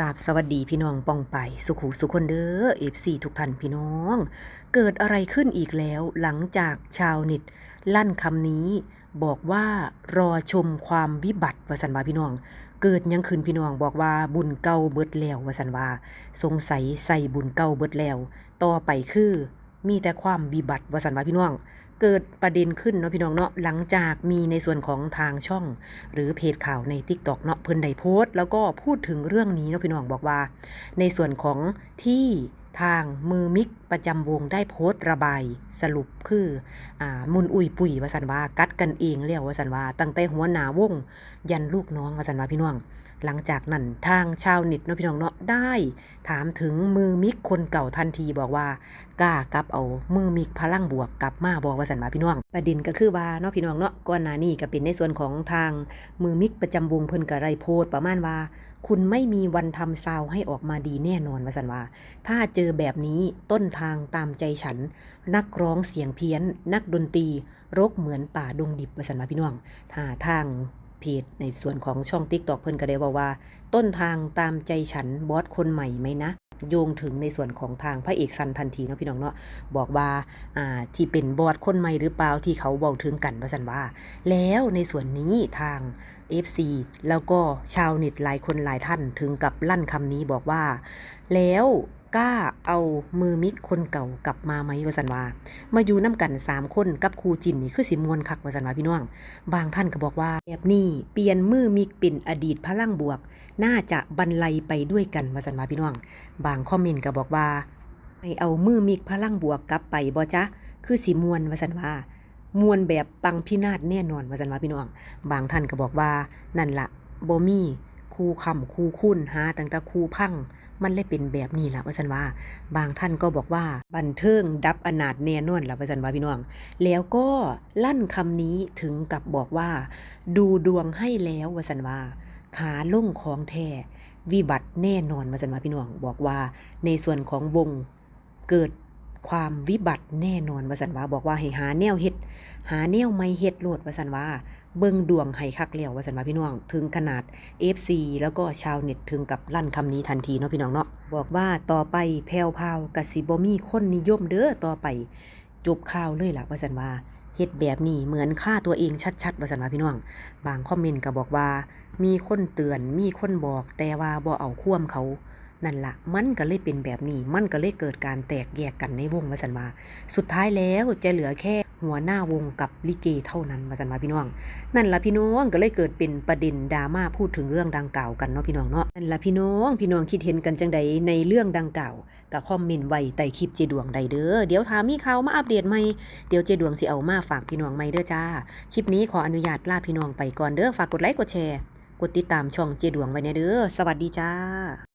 กาบสวัสดีพี่น้องปองไป สุขุสุคนเด้อเอฟซีทุกท่านพี่น้อง เกิดอะไรขึ้นอีกแล้วหลังจากชาวเน็ตลั่นคำนี้ บอกว่ารอชมความวิบัติวสันวาพี่น้อง เกิดยังขึ้นพี่น้องบอกว่าบุญเก่าเบิดแล้ววสันวาสงสัยใส่บุญเก่าเบิดแล้ว ต่อไปคือมีแต่ความวิบัติวสันวาพี่น้อง เกิดประเด็นขึ้นเนาะพี่น้องเนาะหลังจากมีในส่วนของทางช่อง หรือเพจข่าวใน t ิ k t o k เนาะเพิ่นได้โพสต์แล้วก็พูดถึงเรื่องนี้เนาะพี่น้องบอกว่า ในส่วนของที่ทางมือมิก ประจำวงได้โพสต์ระบายสรุปคืออ่ามุนอุยปุ๋ยวาสันว่ากัดกันเองแล้วว่าสันว่าตั้งแต่หัวหนาวง ยันลูกน้องวาสันว่าพี่น้อง หลังจากนั้นทางชาวเน็ตเนาะพี่น้องเนาะได้ ถามถึงมือมิกคนเก่าทันทีบอกว่ากล้ากลับเอามือมิกพลังบวกกลับมาบอกวาสันว่าพี่น้อง ประเด็นก็คือว่าเนาะพี่น้องเนาะก่อนหน้านี้ก็เป็นในส่วนของทางมือมิกประจำวงเพิ่นก็ได้โพสประมาณว่าคุณไม่มีวันทำซาวให้ออกมาดีแน่นอนวาสันว่าถ้าเจอแบบนี้ต้นทางตามใจฉัน นักร้องเสียงเพี้ยน นักดนตรีรกเหมือนป่าดงดิบว่าสันว่าพี่น้องถ้าทางเพจในส่วนของช่องติ๊กตอกเพิ่นก็ได้บอกว่า ต้นทางตามใจฉันบอสคนใหม่ไหมนะ โยงถึงในส่วนของทางพระเอกซันทันทีเนาะพี่น้องเนาะบอกว่าอ่าที่เป็นบอสคนใหม่หรือเปล่าที่เขาเบาถึงกันว่าสันว่า แล้วในส่วนนี้ทาง FC แล้วก็ชาวเน็ตหลายคนหลายท่านถึงกับลั่นคำนี้บอกว่า แล้ว กล้าเอามือมิกคนเก่ากลับมาไหมวสันวามาอยู่น้ำกัน3คนกับครูจินนี่คือสิมวนคักวสันวาพี่น้อง บางท่านก็บอกว่าแบบนี้เปลี่ยนมือมิกเป็นอดีตพลังบวก น่าจะบรรลัยไปด้วยกันวสันวาพี่น้อง บางคอมเมนต์ก็บอกว่าให้เอามือมิกพลังบวกกลับไปบ่จ๊ะคือสิมวนวสันวามวนแบบปังพินาศแน่นอนวาสันวาพี่น้อง บางท่านก็บอกว่านั่นละโบมี่คูคำคูคุ้นหาตั้งแต่คูพัง มันเลยเป็นแบบนี้ล่ะว่าสันว่า บางท่านก็บอกว่าบันเทิงดับอนาถแน่นอนล่ะว่าสันว่าพี่น้อง แล้วก็ลั่นคำนี้ถึงกับบอกว่า ดูดวงให้แล้วว่าสันว่า ขาลงของแท้วิบัติแน่นอนว่าสันว่าพี่น้อง บอกว่าในส่วนของวงเกิด ความวิบัติแน่นอนวาสันวาบอกว่าให้หาแนวเฮ็ด หาแนวไม่เฮ็ดโหลดวาสันวาเบิ่งดวงให้คักแล้ววาสันวาพี่น้อง ถึงขนาด FC แล้วก็ชาวเน็ตถึงกับลั่นคำนี้ทันทีเนาะพี่น้องเนาะบอกว่าต่อไปแพรวพาวกสิบ่มีคนนิยมเด้อต่อไปจบข่าวเลยล่ะวาสันวาเฮ็ดแบบนี้เหมือนฆ่าตัวเองชัดๆวาสันวาพี่น้อง บางคอมเมนต์ก็บอกว่า มีคนเตือนมีคนบอกแต่ว่าบ่เอาคว่มเขา นั่นละมันก็เลยเป็นแบบนี้ มันก็เลยเกิดการแตกแยกกันในวงว่าสันว่าสุดท้ายแล้วจะเหลือแค่หัวหน้าวงกับลิเกเท่านั้นว่าสันว่าพี่น้อง นั่นละพี่น้องก็เลยเกิดเป็นประเด็นดราม่าพูดถึงเรื่องดังกล่าวกันเนาะพี่น้องเนาะนั่นละพี่น้องพี่น้องคิดเห็นกันจังใดในเรื่องดังกล่าวก็คอมเมนต์ไว้ใต้คลิปเจดวงใดเด้อเดี๋ยวถามมีเขามาอัปเดตใหม่เดี๋ยวเจดวงสิเอามาฝากพี่น้องใหม่เด้อจ้าคลิปนี้ขออนุญาตลาพี่น้องไปก่อนเด้อฝากกดไลค์กดแชร์กดติดตามช่องเจดวงไว้เนี่ยเด้อ สวัสดีจ้า